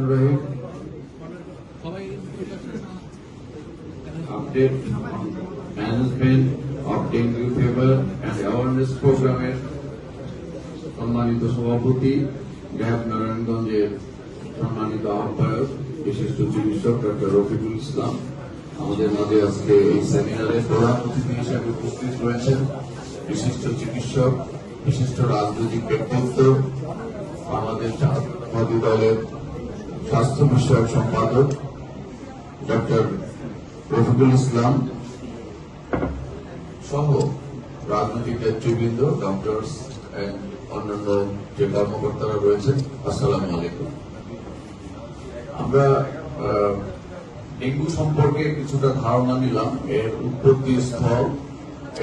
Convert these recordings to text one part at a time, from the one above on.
Rahim. Update on management of dengue fever and awareness প্রোগ্রামের সম্মানিত সভাপতি গ্যাপ নারায়ণগঞ্জের সম্মানিত আহ্বায়ক, বিশিষ্ট চিকিৎসক ডক্টর রফিকুল ইসলাম আমাদের মাঝে আজকে এই সেমিনারে প্রধান অতিথি হিসেবে উপস্থিত রয়েছেন বিশিষ্ট চিকিৎসক, বিশিষ্ট রাজনৈতিক ব্যক্তিত্ব, বাংলাদেশ জাতীয়তাবাদী দলের স্বাস্থ্য বিষয়ক সম্পাদক ডক্টর রফিকুল ইসলাম সহ রাজনৈতিক নেতৃবৃন্দ ডক্টরস এন্ড অন্যান্য যে কর্মকর্তারা রয়েছেন, আসসালামু আলাইকুম। আমরা ডেঙ্গু সম্পর্কে কিছুটা ধারণা নিলাম। এর উৎপত্তি স্থল,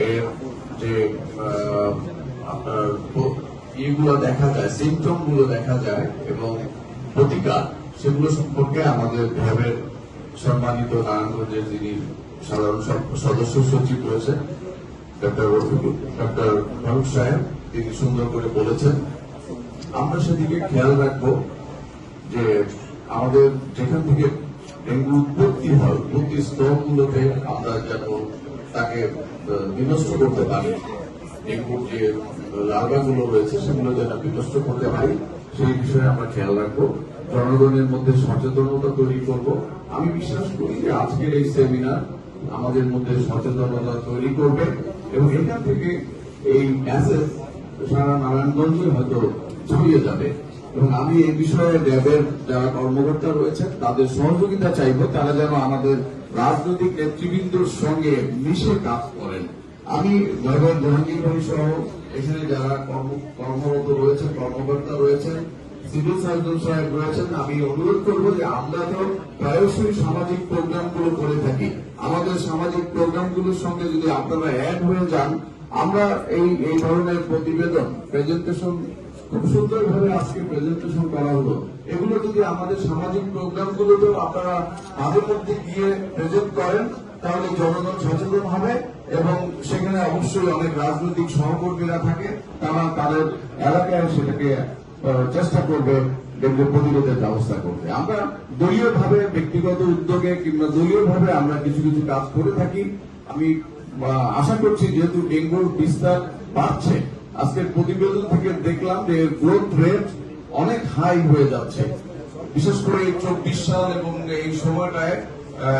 এর যে আপনার ইয়েগুলো দেখা যায় সিমটমগুলো দেখা যায় এবং প্রতিকার, সেগুলো সম্পর্কে আমাদের ভ্যাবের সম্মানিত নারায়ণগঞ্জের যিনি সাধারণ সদস্য সচিব রফিকুল ডক্টর ফারুক সাহেব, তিনি সুন্দর করে বলেছেন, আমরা সেদিকে খেয়াল রাখব যে আমাদের যেখান থেকে ডেঙ্গু উৎপত্তি হয় উৎপত্তি স্তরগুলোতে আমরা যেন তাকে বিনষ্ট করতে পারি। ডেঙ্গুর রয়েছে সেগুলো যেন বিনষ্ট করতে পারি, সেই বিষয়ে আমরা খেয়াল রাখব। জনগণের মধ্যে সচেতনতা তৈরি করব। আমি বিশ্বাস করি যে আজকের এই সেমিনার আমাদের মধ্যে সচেতনতা তৈরি করবে এবং এখান থেকে এই মেসেজ সারা নারায়ণগঞ্জে হয়তো ছড়িয়ে যাবে। এবং আমি এই বিষয়ে র্যাবের যারা কর্মকর্তা রয়েছেন, তাদের সহযোগিতা চাইব। তারা যেন আমাদের রাজনৈতিক নেতৃবৃন্দর সঙ্গে মিশে কাজ করেন। আমি র্যাবের জাহাঙ্গীর ভাই সহ এখানে যারা কর্মরত রয়েছেন, কর্মকর্তা রয়েছেন সিভিল সার্জন সাহেব রয়েছেন, আমি অনুরোধ করব যে আমরা তো প্রায়শই সামাজিক প্রোগ্রামগুলো করে থাকি। আমাদের সামাজিক প্রোগ্রামগুলোর সঙ্গে যদি আপনারা অ্যাড হয়ে যান, আমরা এই এই ধরনের প্রতিবেদন প্রেজেন্টেশন খুব সুন্দরভাবে আজকে প্রেজেন্টেশন করা হলো। এগুলো যদি আমাদের সামাজিক প্রোগ্রামগুলোতেও আপনারা মাঝে মধ্যে গিয়ে প্রেজেন্ট করেন, তাহলে জনগণ সচেতন হবে। এবং সেখানে অবশ্যই অনেক রাজনৈতিক সহকর্মীরা থাকে, তারা তাদের এলাকায় সেটাকে চেষ্টা করবে ডেঙ্গু প্রতিরোধের ব্যবস্থা করতে আমরা দলীয় ভাবে ব্যক্তিগত উদ্যোগে কিংবা দলীয় ভাবে আমরা কিছু কিছু কাজ করে থাকি। আমি আশা করছি যেহেতু ডেঙ্গুর বিস্তার বাড়ছে, আজকের প্রতিবেদন থেকে দেখলাম যে গ্রোথ রেট অনেক হাই হয়ে যাচ্ছে। বিশেষ করে চব্বিশ সাল এবং এই সময়টায়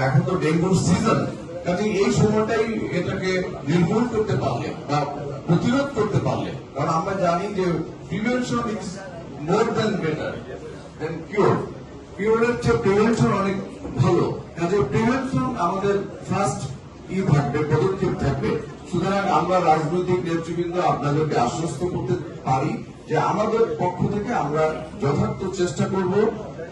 এখন তো ডেঙ্গুর সিজন কাজে এই সময়টাই এটাকে নির্মূল করতে পারলে বা প্রতিরোধ করতে পারলে, কারণ আমরা জানি যে prevention is more than better than cure কিওরের চেয়ে প্রিভেনশন অনেক ভালো। কাজে প্রিভেনশন আমাদের ফার্স্ট ই থাকবে, পদক্ষেপ থাকবে। সুতরাং আমরা রাজনৈতিক নেতৃবৃন্দ আপনাদেরকে আশ্বস্ত করতে পারি যে আমাদের পক্ষ থেকে আমরা যথার্থ চেষ্টা করব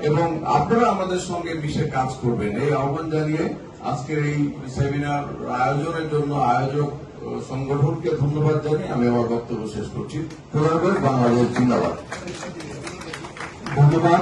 এবং আপনারা আমাদের সঙ্গে মিশে কাজ করবেন। এই আহ্বান জানিয়ে আজকের এই সেমিনার আয়োজনের জন্য আয়োজক সংগঠনকে ধন্যবাদ জানিয়ে আমি আমার বক্তব্য শেষ করছি। বাংলাদেশ জিন্দাবাদ। ধন্যবাদ